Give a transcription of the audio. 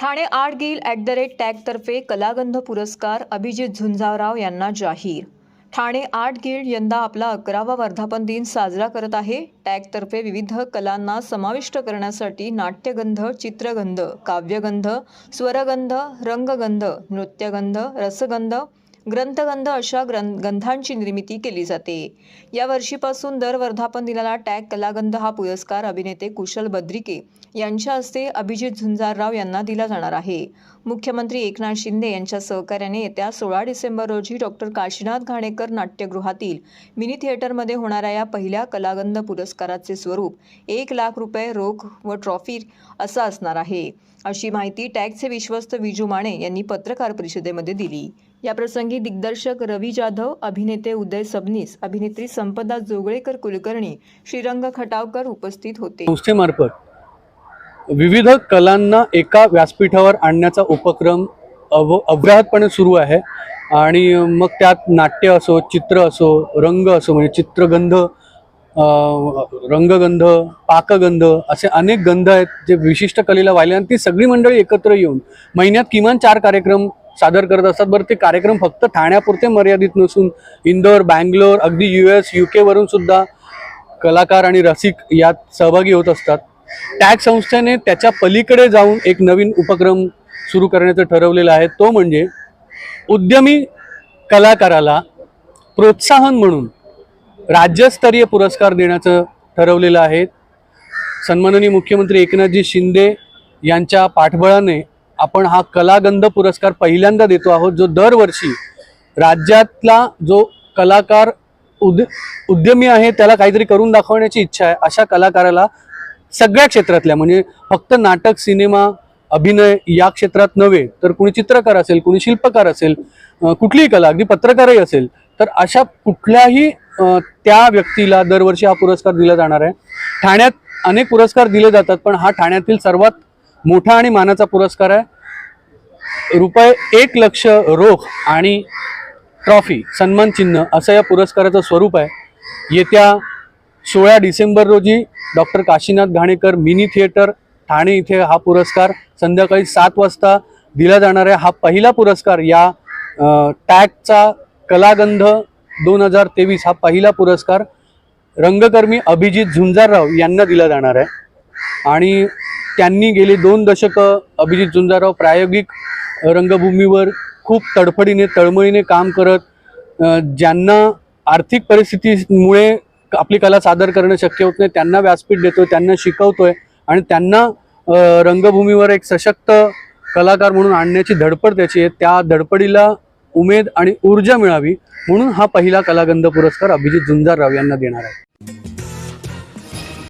Thane art guild at the rate टॅगतर्फे Kalagandh पुरस्कार अभिजित झुंजावराव यांना जाहीर. ठाणे आर्ट गिल्ड यंदा आपला अकरावा वर्धापन दिन साजरा करत आहे. टॅगतर्फे विविध कलांना समाविष्ट करण्यासाठी नाट्यगंध चित्रगंध काव्यगंध स्वरगंध रंगगंध नृत्यगंध रसगंध ग्रंथगंध अशा ग्रं गंधांची निर्मिती केली जाते. या वर्षीपासून दर वर्धापन दिनाला टॅग कलागंध हा पुरस्कार अभिनेते कुशल बद्रिके यांच्या हस्ते अभिजित झुंजारराव यांना दिला जाणार आहे. मुख्यमंत्री एकनाथ शिंदे यांच्या सहकार्याने येत्या सोळा डिसेंबर रोजी डॉक्टर काशीनाथ घाणेकर नाट्यगृहातील मिनी थिएटरमध्ये होणाऱ्या या पहिल्या कलागंध पुरस्काराचे स्वरूप एक लाख रुपये रोख व ट्रॉफी असं असणार आहे. अशी माहिती टॅगचे विश्वस्त विजू माने यांनी पत्रकार परिषदेमध्ये दिली. याप्रसंगी दिग्दर्शक रवी जाधव अभिनेते उदय सबनीस अभिनेत्री संपदा जोगळेकर कुलकर्णी श्रीरंग खटावकर उपस्थित होते. संस्थेमार्फत विविध कलांना एका व्यासपीठावर आणण्याचा उपक्रम अव अव्याहतपणे सुरू आहे. आणि मग त्यात नाट्य असो चित्र असो रंग असो म्हणजे चित्रगंध रंगगंध पाकगंध असे अनेक गंध आहेत जे विशिष्ट कलेला वाहिले आणि ती सगळी मंडळी एकत्र येऊन महिन्यात किमान चार कार्यक्रम सादर करत असतात. बरं ते कार्यक्रम फक्त ठाण्यापुरते मर्यादित नसून इंदोर बँगलोर अगदी यू एस यू केवरून सुद्धा कलाकार आणि रसिक यात सहभागी होत असतात. टॅग संस्थेने त्याच्या पलीकडे जाऊन एक नवीन उपक्रम सुरू करण्याचं ठरवलेलं आहे. तो म्हणजे उद्यमी कलाकाराला प्रोत्साहन म्हणून राज्यस्तरीय पुरस्कार देण्याचं ठरवलेलं आहे. सन्माननीय मुख्यमंत्री एकनाथजी शिंदे यांच्या पाठबळाने आपण हा कलागंध पुरस्कार पहिल्यांदा देतो आहोत जो दरवर्षी राज्यातला जो कलाकार उद उद्यमी आहे त्याला काहीतरी करून दाखवण्याची इच्छा आहे अशा कलाकाराला सगळ्या क्षेत्रातल्या म्हणजे फक्त नाटक सिनेमा अभिनय या क्षेत्रात नव्हे तर कुणी चित्रकार असेल कुणी शिल्पकार असेल कुठलीही कला अगदी पत्रकारही असेल तर अशा कुठल्याही त्या व्यक्तीला दरवर्षी हा पुरस्कार दिला जाणार आहे. ठाण्यात अनेक पुरस्कार दिले जातात पण हा ठाण्यातील सर्वात मोठा आणि मानाचा पुरस्कार आहे. रुपये एक लक्ष रोख आणि ट्रॉफी सन्मान चिन्ह असं या पुरस्काराचं स्वरूप आहे. येत्या सोळा डिसेंबर रोजी doctor Kashinath Ghanekar mini theatre Thane इथे हा पुरस्कार संध्याकाळी सात वाजता दिला जाणार आहे. हा पहिला पुरस्कार या टॅगचा कलागंध दोन हजार तेवीस हा पहिला पुरस्कार रंगकर्मी अभिजित झुंजारराव यांना दिला जाणार आहे. आणि त्यांनी गेली दोन दशकं अभिजित झुंजारराव प्रायोगिक रंगभूमीवर खूप तडफडीने तळमळीने काम करत ज्यांना आर्थिक परिस्थितीमुळे आपली कला सादर करणं शक्य होत नाही त्यांना व्यासपीठ देतोय त्यांना शिकवतोय आणि त्यांना रंगभूमीवर एक सशक्त कलाकार म्हणून आणण्याची धडपड त्याची आहे. त्या धडपडीला उमेद आणि ऊर्जा मिळावी म्हणून हा पहिला कलागंध पुरस्कार अभिजित झुंजारराव यांना देणार आहे.